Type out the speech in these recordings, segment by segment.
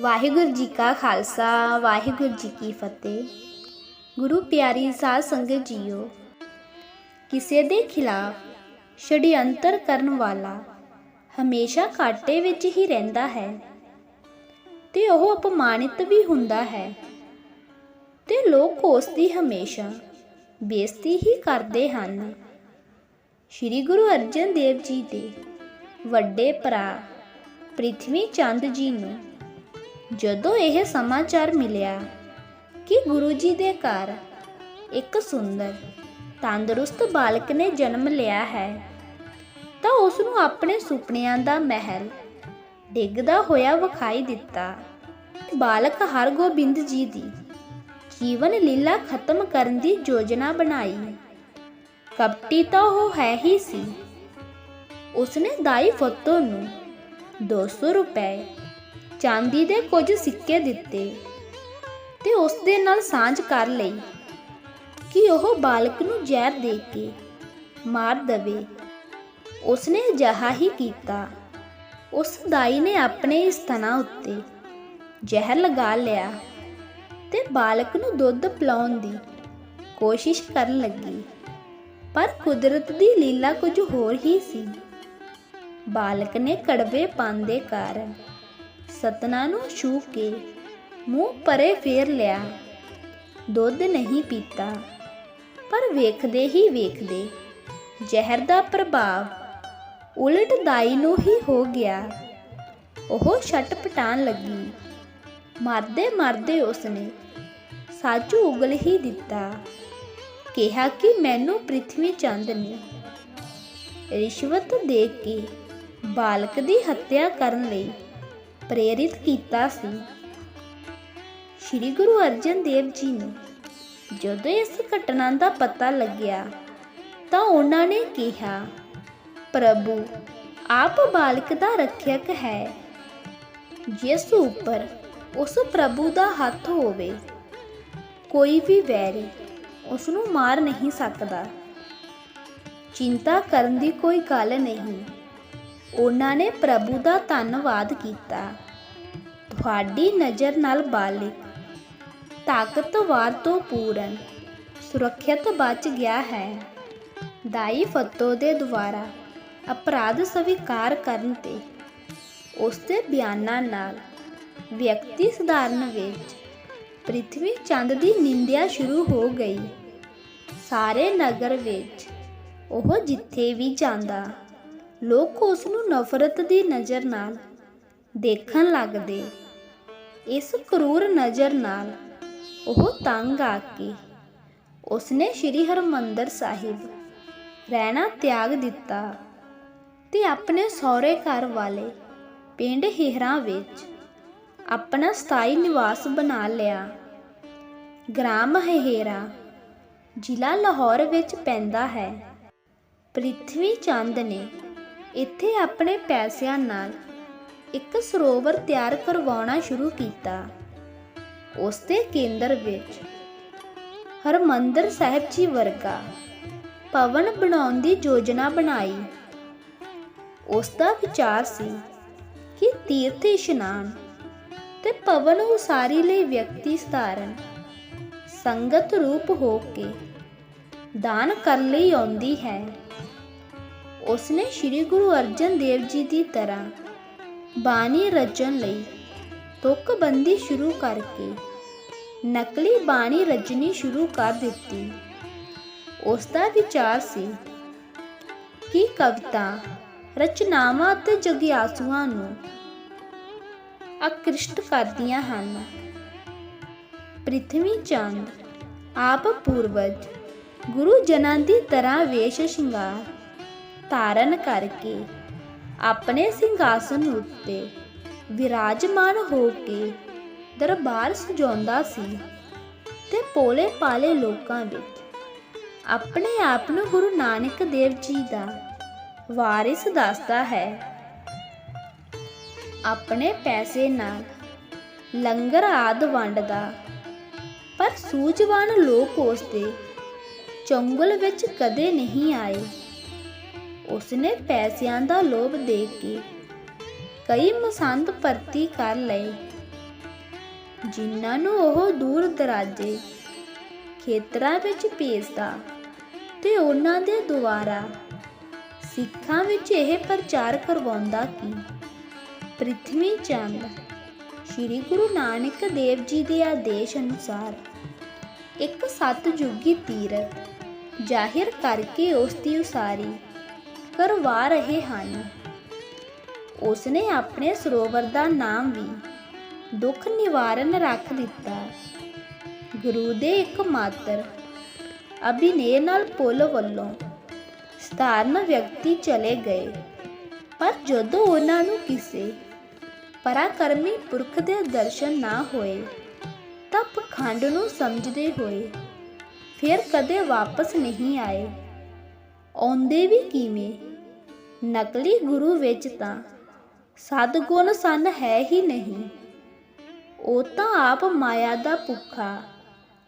ਵਾਹਿਗੁਰੂ ਜੀ ਕਾ ਖਾਲਸਾ, ਵਾਹਿਗੁਰੂ ਜੀ ਕੀ ਫਤਿਹ। ਗੁਰੂ ਪਿਆਰੀ ਸਾਧ ਸੰਗਤ ਜੀਓ, ਕਿਸੇ ਦੇ ਖਿਲਾਫ ਛੜਯੰਤਰ ਕਰਨ ਵਾਲਾ ਹਮੇਸ਼ਾ ਘਾਟੇ ਵਿੱਚ ਹੀ ਰਹਿੰਦਾ ਹੈ ਤੇ ਉਹ ਅਪਮਾਨਿਤ ਵੀ ਹੁੰਦਾ ਹੈ ਤੇ ਲੋਕ ਉਸ ਦੀ ਹਮੇਸ਼ਾ ਬੇਇੱਜ਼ਤੀ ਹੀ ਕਰਦੇ ਹਨ। ਸ੍ਰੀ ਗੁਰੂ ਅਰਜਨ ਦੇਵ ਜੀ ਦੇ ਵੱਡੇ ਭਰਾ ਪ੍ਰਿਥਵੀ ਚੰਦ ਜੀ ਨੂੰ ਜਦੋਂ ਇਹ ਸਮਾਚਾਰ ਮਿਲਿਆ ਕਿ ਗੁਰੂ ਜੀ ਦੇ ਘਰ ਇੱਕ ਸੁੰਦਰ, ਤੰਦਰੁਸਤ ਬਾਲਕ ਨੇ ਜਨਮ ਲਿਆ ਹੈ, ਤਾਂ ਉਸ ਨੂੰ ਆਪਣੇ ਸੁਪਨਿਆਂ ਦਾ ਮਹਿਲ ਡਿੱਗਦਾ ਹੋਇਆ ਵਿਖਾਈ ਦਿੱਤਾ। ਬਾਲਕ ਹਰਗੋਬਿੰਦ ਜੀ ਦੀ ਜੀਵਨ ਲੀਲਾ ਖਤਮ ਕਰਨ ਦੀ ਯੋਜਨਾ ਬਣਾਈ। ਕਪਟੀ ਤਾਂ ਉਹ ਹੈ ਹੀ ਸੀ। ਉਸਨੇ ਦਾਈ ਫੱਤੋ ਨੂੰ 200 ਰੁਪਏ ਚਾਂਦੀ ਦੇ ਕੁਝ ਸਿੱਕੇ ਦਿੱਤੇ ਤੇ ਉਸ ਦੇ ਨਾਲ ਸਾਂਝ ਕਰ ਲਈ ਕਿ ਉਹ ਬਾਲਕ ਨੂੰ ਜ਼ਹਿਰ ਦੇ ਕੇ ਮਾਰ ਦਵੇ। ਉਸਨੇ ਅਜਿਹਾ ਹੀ ਕੀਤਾ। ਉਸ ਦਾਈ ਨੇ ਆਪਣੇ ਸਥਨਾ ਉੱਤੇ ਜ਼ਹਿਰ ਲਗਾ ਲਿਆ ਤੇ ਬਾਲਕ ਨੂੰ ਦੁੱਧ ਪਿਲਾਉਣ ਦੀ ਕੋਸ਼ਿਸ਼ ਕਰਨ ਲੱਗੀ। ਪਰ ਕੁਦਰਤ ਦੀ ਲੀਲਾ ਕੁਝ ਹੋਰ ਹੀ ਸੀ। ਬਾਲਕ ਨੇ ਕੜਵੇ ਪਨ ਦੇ ਕਾਰਨ ਸਤਨਾ ਨੂੰ ਛੂ ਕੇ ਮੂੰਹ ਪਰੇ ਫੇਰ ਲਿਆ। ਦੁੱਧ ਨਹੀਂ ਪੀਤਾ, ਪਰ ਵੇਖਦੇ ਹੀ ਵੇਖਦੇ ਜ਼ਹਿਰ ਦਾ ਪ੍ਰਭਾਵ ਉਲਟ ਦਾਈ ਨੂੰ ਹੀ ਹੋ ਗਿਆ। ਉਹ ਛਟਪਟਾਣ ਲੱਗੀ। ਮਰਦੇ ਮਰਦੇ ਉਸਨੇ ਸਾਚੂ ਉਗਲ ਹੀ ਦਿੱਤਾ। ਕਿਹਾ ਕਿ ਮੈਨੂੰ ਪ੍ਰਿਥਵੀ ਚੰਦ ਨੇ ਰਿਸ਼ਵਤ ਦੇ ਕੇ ਬਾਲਕ ਦੀ ਹੱਤਿਆ ਕਰਨ ਲਈ ਪ੍ਰੇਰਿਤ ਕੀਤਾ ਸੀ। ਸ੍ਰੀ ਗੁਰੂ ਅਰਜਨ ਦੇਵ ਜੀ ਨੂੰ ਜਦੋਂ ਇਸ ਘਟਨਾ ਦਾ ਪਤਾ ਲੱਗਿਆ, ਤਾਂ ਉਹਨਾਂ ਨੇ ਕਿਹਾ, ਪ੍ਰਭੂ, ਆਪ ਬਾਲਕ ਦਾ ਰੱਖਿਅਕ ਹੈ। ਜਿਸ ਉੱਪਰ ਉਸ ਪ੍ਰਭੂ ਦਾ ਹੱਥ ਹੋਵੇ, ਕੋਈ ਵੀ ਵੈਰੀ ਉਸ ਨੂੰ ਮਾਰ ਨਹੀਂ ਸਕਦਾ। ਚਿੰਤਾ ਕਰਨ ਦੀ ਕੋਈ ਗੱਲ ਨਹੀਂ। ਉਹਨਾਂ ਨੇ ਪ੍ਰਭੂ ਦਾ ਧੰਨਵਾਦ ਕੀਤਾ। ਤੁਹਾਡੀ ਨਜ਼ਰ ਨਾਲ ਬਾਲਿਕ ਤਾਕਤਵਾਰ ਤੋਂ ਪੂਰਨ। ਸੁਰੱਖਿਅਤ ਬਚ ਗਿਆ ਹੈ। ਦਾਈ ਫੱਤੋ ਦੇ ਦੁਆਰਾ ਅਪਰਾਧ ਸਵੀਕਾਰ ਕਰਨ ਤੇ ਉਸ ਦੇ ਬਿਆਨਾਂ ਨਾਲ ਵਿਅਕਤੀ ਸਧਾਰਨ ਵਿੱਚ ਪ੍ਰਿਥਵੀ ਚੰਦ ਦੀ ਨਿੰਦਿਆ ਸ਼ੁਰੂ ਹੋ ਗਈ। ਸਾਰੇ ਨਗਰ ਵਿੱਚ ਉਹ ਜਿੱਥੇ ਵੀ ਜਾਂਦਾ। ਲੋਕ ਉਸ ਨੂੰ ਨਫ਼ਰਤ ਦੀ ਨਜ਼ਰ ਨਾਲ ਦੇਖਣ ਲੱਗਦੇ। ਇਸ ਕਰੂਰ ਨਜ਼ਰ ਨਾਲ ਉਹ ਤੰਗ ਆ ਕੇ ਉਸਨੇ ਸ੍ਰੀ ਹਰਮੰਦਰ ਸਾਹਿਬ ਰਹਿਣਾ ਤਿਆਗ ਦਿੱਤਾ ਤੇ ਆਪਣੇ ਸਹੁਰੇ ਘਰ ਵਾਲੇ ਪਿੰਡ ਹਿਹਰਾ ਵਿੱਚ ਆਪਣਾ ਸਥਾਈ ਨਿਵਾਸ ਬਣਾ ਲਿਆ। ਗ੍ਰਾਮ ਹੇਰਾ ਜ਼ਿਲ੍ਹਾ ਲਾਹੌਰ ਵਿੱਚ ਪੈਂਦਾ ਹੈ। ਪ੍ਰਿਥਵੀ ਚੰਦ ਨੇ ਇੱਥੇ ਆਪਣੇ ਪੈਸਿਆਂ ਨਾਲ ਇੱਕ ਸਰੋਵਰ ਤਿਆਰ ਕਰਵਾਉਣਾ ਸ਼ੁਰੂ ਕੀਤਾ। ਉਸ ਦੇ ਕੇਂਦਰ ਵਿੱਚ ਹਰਮੰਦਰ ਸਾਹਿਬ ਜੀ ਵਰਗਾ ਪਵਨ ਬਣਾਉਣ ਦੀ ਯੋਜਨਾ ਬਣਾਈ। ਉਸ ਦਾ ਵਿਚਾਰ ਸੀ ਕਿ ਤੀਰਥ ਇਸ਼ਨਾਨ ਤੇ ਪਵਨ ਉਸਾਰੀ ਲਈ ਵਿਅਕਤੀ ਸਧਾਰਨ, ਸੰਗਤ ਰੂਪ ਹੋ ਕੇ ਦਾਨ ਕਰਨ ਲਈ ਆਉਂਦੀ ਹੈ। ਉਸਨੇ ਸ੍ਰੀ ਗੁਰੂ ਅਰਜਨ ਦੇਵ ਜੀ ਦੀ ਤਰ੍ਹਾਂ ਬਾਣੀ ਰਚਣ ਲਈ ਤੁਕਬੰਦੀ ਸ਼ੁਰੂ ਕਰਕੇ ਨਕਲੀ ਬਾਣੀ ਰਚਣੀ ਸ਼ੁਰੂ ਕਰ ਦਿੱਤੀ। ਉਸ ਦਾ ਵਿਚਾਰ ਸੀ ਕਿ ਕਵਿਤਾ, ਰਚਨਾਵਾਂ ਅਤੇ ਜਗਿਆਸੂਆਂ ਨੂੰ ਆਕ੍ਰਿਸ਼ਟ ਕਰਦੀਆਂ ਹਨ। ਪ੍ਰਿਥਵੀ ਚੰਦ, ਆਪ ਪੂਰਵਜ, ਗੁਰੂ ਜਨਾਂ ਦੀ ਤਰ੍ਹਾਂ ਵੇਸ਼ ਸ਼ਿੰਗਾਰ ਧਾਰਨ ਕਰਕੇ ਆਪਣੇ ਸਿੰਘਾਸਨ ਉੱਤੇ ਵਿਰਾਜਮਾਨ ਹੋ ਕੇ ਦਰਬਾਰ ਸਜਾਉਂਦਾ ਸੀ ਤੇ ਪੋਲੇ ਪਾਲੇ ਲੋਕਾਂ ਵਿੱਚ ਆਪਣੇ ਆਪ ਨੂੰ ਗੁਰੂ ਨਾਨਕ ਦੇਵ ਜੀ ਦਾ ਵਾਰਿਸ ਦੱਸਦਾ ਹੈ। ਆਪਣੇ ਪੈਸੇ ਨਾਲ ਲੰਗਰ ਆਦ ਵੰਡਦਾ, ਪਰ ਸੂਝਵਾਨ ਲੋਕ ਉਸ ਦੇ ਚੰਗਲ ਵਿੱਚ ਕਦੇ ਨਹੀਂ ਆਏ। ਉਸਨੇ ਪੈਸਿਆਂ ਦਾ ਲੋਭ ਦੇ ਕੇ ਕਈ ਮਸੰਦ ਭਰਤੀ ਕਰ ਲਏ। ਜਿਨ੍ਹਾਂ ਨੂੰ ਉਹ ਦੂਰ ਦਰਾਜੇ ਖੇਤਰਾਂ ਵਿੱਚ ਭੇਜਦਾ ਤੇ ਉਹਨਾਂ ਦੇ ਦੁਆਰਾ ਸਿੱਖਾਂ ਵਿੱਚ ਇਹ ਪ੍ਰਚਾਰ ਕਰਵਾਉਂਦਾ ਕਿ ਪ੍ਰਿਥਵੀ ਚੰਦ ਸ੍ਰੀ ਗੁਰੂ ਨਾਨਕ ਦੇਵ ਜੀ ਦੇ ਆਦੇਸ਼ ਅਨੁਸਾਰ ਇੱਕ ਸਤਜੁਗੀ ਤੀਰਥ ਜ਼ਾਹਿਰ ਕਰਕੇ ਉਸ ਦੀ ਉਸਾਰੀ ਕਰਵਾ ਰਹੇ ਹਨ। ਉਸਨੇ ਆਪਣੇ ਸਰੋਵਰ ਦਾ ਨਾਮ ਵੀ ਦੁੱਖ ਨਿਵਾਰਨ ਰੱਖ ਦਿੱਤਾ। ਗੁਰੂ ਦੇ ਇੱਕ ਮਾਤਰ ਅਭਿਨੇ ਨਾਲ ਪੁੱਲ ਵੱਲੋਂ ਸਧਾਰਨ ਵਿਅਕਤੀ ਚਲੇ ਗਏ। ਪਰ ਜਦੋਂ ਉਹਨਾਂ ਨੂੰ ਕਿਸੇ ਪਰਾਕਰਮੀ ਪੁਰਖ ਦੇ ਦਰਸ਼ਨ ਨਾ ਹੋਏ, ਤਾਂ ਪਖੰਡ ਨੂੰ ਸਮਝਦੇ ਹੋਏ ਫਿਰ ਕਦੇ ਵਾਪਸ ਨਹੀਂ ਆਏ। ਆਉਂਦੇ ਵੀ ਕਿਵੇਂ? ਨਕਲੀ ਗੁਰੂ ਵਿੱਚ ਤਾਂ ਸਦਗੁਣ ਸਨ ਹੈ ਹੀ ਨਹੀਂ। ਉਹ ਤਾਂ ਆਪ ਮਾਇਆ ਦਾ ਭੁੱਖਾ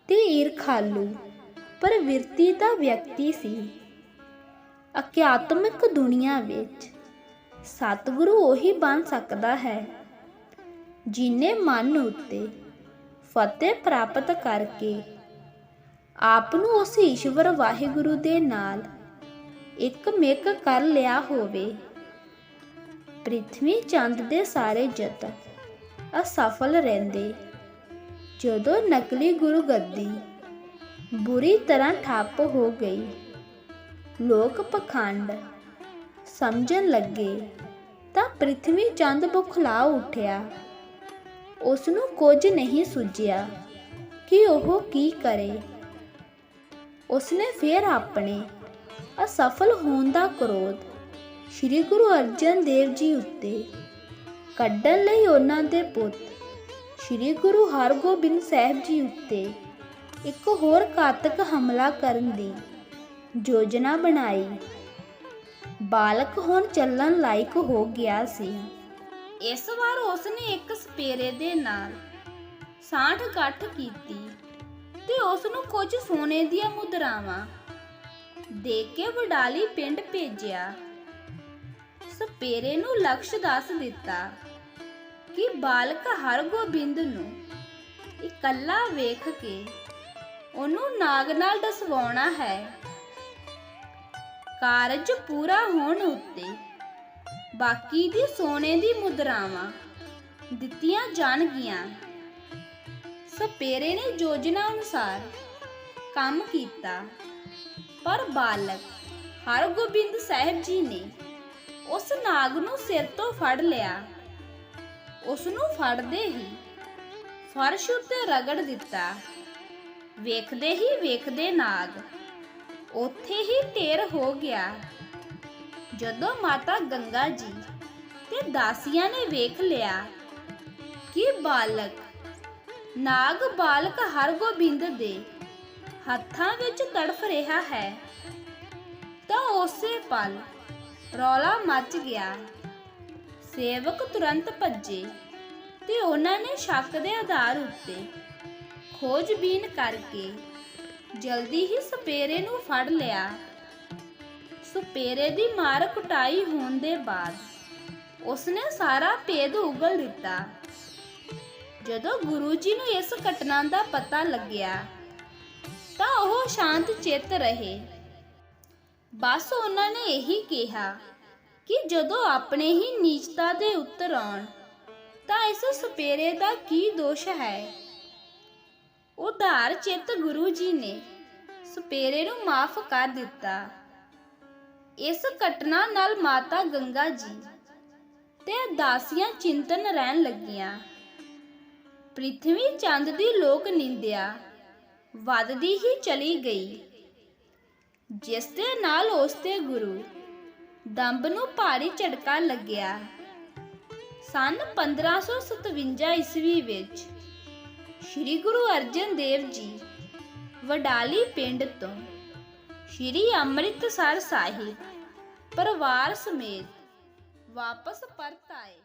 ਤੇ ਈਰਖਾਲੂ, ਪਰ ਵਿਰਤੀ ਦਾ ਵਿਅਕਤੀ ਸੀ। ਅਕਿਆਤਮਿਕ ਦੁਨੀਆ ਵਿੱਚ ਸਤਿਗੁਰੂ ਉਹੀ ਬਣ ਸਕਦਾ ਹੈ, ਜਿਨੇ ਮਨ ਉੱਤੇ ਫਤਿਹ ਪ੍ਰਾਪਤ ਕਰਕੇ ਆਪ ਨੂੰ ਉਸ ਈਸ਼ਵਰ ਵਾਹਿਗੁਰੂ ਦੇ ਨਾਲ ਇੱਕ ਮਿਕ ਕਰ ਲਿਆ ਹੋਵੇ। ਪ੍ਰਿਥਵੀ ਚੰਦ ਦੇ ਸਾਰੇ ਯਤਨ ਅਸਫਲ ਰਹਿੰਦੇ। ਜਦੋਂ ਨਕਲੀ ਗੁਰੂ ਗੱਦੀ ਬੁਰੀ ਤਰ੍ਹਾਂ ਠੱਪ ਹੋ ਗਈ, ਲੋਕ ਪਖੰਡ ਸਮਝਣ ਲੱਗੇ ਤਾਂ ਪ੍ਰਿਥਵੀ ਚੰਦ ਬੁਖਲਾ ਉੱਠਿਆ। ਉਸ ਨੂੰ ਕੁਝ ਨਹੀਂ ਸੁਝਿਆ ਕਿ ਉਹ ਕੀ ਕਰੇ। ਉਸਨੇ ਫਿਰ ਆਪਣੇ ਅਸਫਲ ਹੋਣ ਦਾ ਕਰੋਧ। ਸ੍ਰੀ ਗੁਰੂ ਅਰਜਨ ਦੇਵ ਜੀ ਉੱਤੇ ਕੱਢਣ ਲਈ ਉਹਨਾਂ ਦੇ ਪੁੱਤ ਸ੍ਰੀ ਗੁਰੂ ਹਰਗੋਬਿੰਦ ਸਾਹਿਬ ਜੀ ਉੱਤੇ ਇੱਕ ਹੋਰ ਘਾਤਕ ਹਮਲਾ ਕਰਨ ਦੀ ਯੋਜਨਾ ਬਣਾਈ। ਬਾਲਕ ਹੁਣ ਚੱਲਣ ਲਾਇਕ ਹੋ ਗਿਆ ਸੀ। ਇਸ ਵਾਰ ਉਸਨੇ ਇੱਕ ਸਪੇਰੇ ਦੇ ਨਾਲ ਸਾਂਠ ਗੱਠ ਕੀਤੀ ਤੇ ਉਸ ਨੂੰ ਕੁਝ ਸੋਨੇ ਦੀਆਂ ਮੁਦਰਾਵਾਂ ਦੇ ਕੇ ਵਡਾਲੀ ਪਿੰਡ ਭੇਜਿਆ। ਸਪੇਰੇ ਨੂੰ ਲਕਸ਼ ਦੱਸ ਦਿੱਤਾ ਕਿ ਬਾਲਕ ਹਰਗੋਬਿੰਦ ਨੂੰ ਇਕੱਲਾ ਵੇਖ ਕੇ ਉਹਨੂੰ ਨਾਗ ਨਾਲ ਡਸਵਾਉਣਾ ਹੈ। ਕਾਰਜ ਪੂਰਾ ਹੋਣ ਉੱਤੇ ਬਾਕੀ ਦੀ ਸੋਨੇ ਦੀ ਮੁਦਰਾਵਾਂ ਦਿੱਤੀਆਂ ਜਾਣਗੀਆਂ। ਸਪੇਰੇ ਨੇ ਯੋਜਨਾ ਅਨੁਸਾਰ ਕੰਮ ਕੀਤਾ। ਪਰ ਬਾਲਕ ਹਰਗੋਬਿੰਦ ਸਾਹਿਬ ਜੀ ਨੇ ਉਸ ਨਾਗ ਨੂੰ ਸਿਰ ਤੋਂ ਫੜ ਲਿਆ। ਉਸ ਨੂੰ ਫੜਦੇ ਹੀ ਫਰਸ਼ ਉੱਤੇ ਰਗੜ ਦਿੱਤਾ। ਵੇਖਦੇ ਹੀ ਵੇਖਦੇ ਨਾਗ ਉੱਥੇ ਹੀ ਢੇਰ ਹੋ ਗਿਆ। ਜਦੋਂ ਮਾਤਾ ਗੰਗਾ ਜੀ ਤੇ ਦਾਸੀਆਂ ਨੇ ਵੇਖ ਲਿਆ ਕਿ ਬਾਲਕ, ਨਾਗ ਬਾਲਕ ਹਰਗੋਬਿੰਦ ਦੇ ਹੱਥਾਂ ਵਿੱਚ ਤੜਫ ਰਿਹਾ ਹੈ। ਤਾਂ ਉਸੇ ਪਲ ਰੌਲਾ ਮੱਚ ਗਿਆ। ਸੇਵਕ ਤੁਰੰਤ ਭੱਜੇ ਤੇ ਉਹਨਾਂ ਨੇ ਸ਼ੱਕ ਦੇ ਆਧਾਰ ਉੱਤੇ ਖੋਜਬੀਨ ਕਰਕੇ ਜਲਦੀ ਹੀ ਸਪੇਰੇ ਨੂੰ ਫੜ ਲਿਆ। ਸਪੇਰੇ ਦੀ ਮਾਰ ਕੁਟਾਈ ਹੋਣ ਦੇ ਬਾਅਦ ਉਸਨੇ ਸਾਰਾ ਭੇਦ ਉਗਲ ਦਿੱਤਾ। ਜਦੋਂ ਗੁਰੂ ਜੀ ਨੂੰ ਇਸ ਘਟਨਾ ਦਾ ਪਤਾ ਲੱਗਿਆ ਤਾਂ ਉਹ ਸ਼ਾਂਤ ਚਿੱਤ ਰਹੇ। ਬਸ ਉਹਨਾਂ ਨੇ ਇਹੀ ਕਿਹਾ ਕਿ ਜਦੋਂ ਆਪਣੇ ਹੀ ਨੀਚਤਾ ਦੇ ਉੱਤਰ ਆਉਣ, ਤਾਂ ਇਸ ਸਪੇਰੇ ਦਾ ਕੀ ਦੋਸ਼ ਹੈ? ਉਧਾਰ ਚਿੱਤ ਗੁਰੂ ਜੀ ਨੇ ਸਪੇਰੇ ਨੂੰ ਮਾਫ ਕਰ ਦਿੱਤਾ। ਇਸ ਘਟਨਾ ਨਾਲ ਮਾਤਾ ਗੰਗਾ ਜੀ ਤੇ ਦਾਸੀਆਂ ਚਿੰਤਨ ਰਹਿਣ ਲੱਗੀਆਂ। ਪ੍ਰਿਥਵੀ ਚੰਦ ਦੀ ਲੋਕ ਨਿੰਦਿਆ ਵੱਧਦੀ ਹੀ ਚਲੀ ਗਈ। ਜਿਸ ਦੇ ਨਾਲ ਉਸ ਤੇ ਗੁਰੂ ਦੰਬ ਨੂੰ ਭਾਰੀ ਝਟਕਾ ਲੱਗਿਆ। ਸਨ 1557 ਈਸਵੀ ਵਿੱਚ ਸ੍ਰੀ ਗੁਰੂ ਅਰਜਨ ਦੇਵ ਜੀ ਵਡਾਲੀ ਪਿੰਡ ਤੋਂ ਸ੍ਰੀ ਅੰਮ੍ਰਿਤਸਰ ਸਾਹਿਬ ਪਰਿਵਾਰ ਸਮੇਤ ਵਾਪਸ ਪਰਤ ਆਏ।